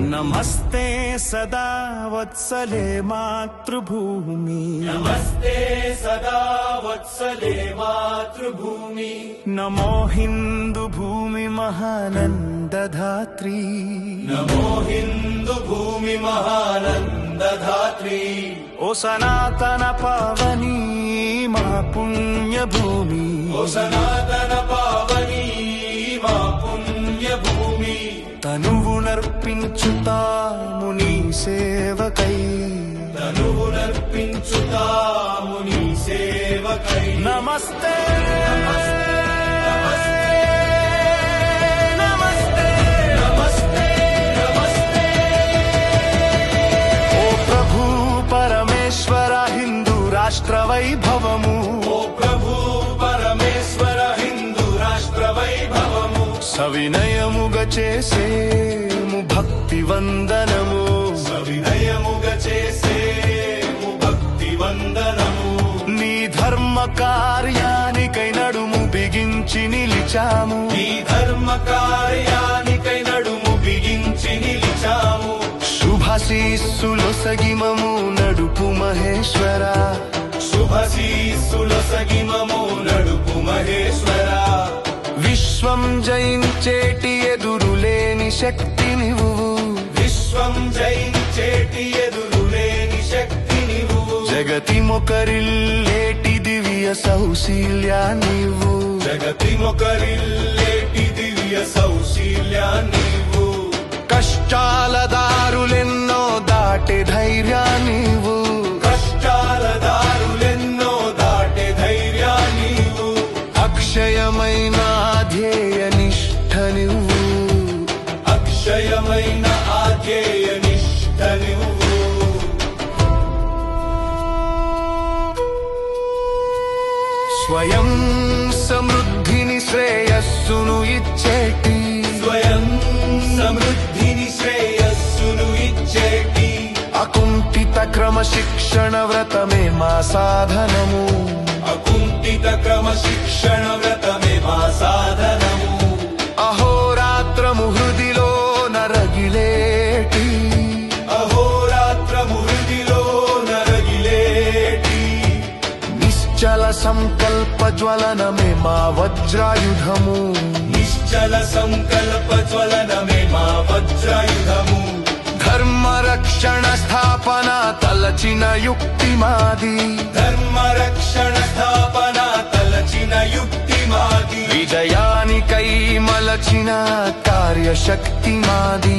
नमस्ते सदा वत्सले मातृभूमि। नमस्ते सदा वत्सले मातृभूमि। नमो हिन्दुभूमि महानन्दधात्री। नमो हिन्दुभूमि महानन्दधात्री। ओ सनातन पावनी मा पुण्यभूमि। ओ सनातन నర్పించుతాము నీ సేవకై. తనువు నర్పించుతాము నీ సేవకై. నమస్తే. నమస్తే. నమస్తే. నమస్తే. ఓ ప్రభు పరమేశ్వర హిందూ రాష్ట్ర వైభవము. ఓ ప్రభు పరమేశ్వర హిందూ రాష్ట్ర వైభవము. సవినయముగా చేసేము భక్తి వందనము సవినయముగా చేసే భక్తి వందనము నీ ధర్మ కార్యానికై నడుము బిగించి నిలిచాము. నీ ధర్మ కార్యానికై నడుము బిగించి నిలిచాము శుభశీస్సులు సగిమము నడుపు మహేశ్వర శుభశీస్సుల సగిమము నడుపు మహేశ్వర. విశ్వం జయించేటి ఎదురులేని శక్తి జగతి మొకరిల్లేటి దివ్య సౌశీల్యా నీవు. జగతి మొకరిల్లేటి దివ్య సౌశీల్య నీవు. కష్టాల దారులెన్నో దాటే ధైర్యా నీవు. కష్టాల దారులెన్నో దాటే ధైర్య నీవు. అక్షయమైన ధ్యేయ स्वयं समृद्धिनि श्रेयः शुनु इच्छेति। स्वयं समृद्धिनि श्रेयः शुनु इचेति अकुण्त क्रम शिक्षण व्रत मे मा साधनमु। अकुण्त क्रम शिक्षण व्रत मे मा साधन संकल्प ज्वलन मे मा वज्रायुधमु निश्चल संकल्प ज्वलन मे मा वज्रायुधमु धर्म रक्षण स्थापना तलचिन युक्ति माधि धर्म रक्षण स्थापना तलचिन युक्ति माधि जयानि कै मलचिना कार्य शक्ति माधि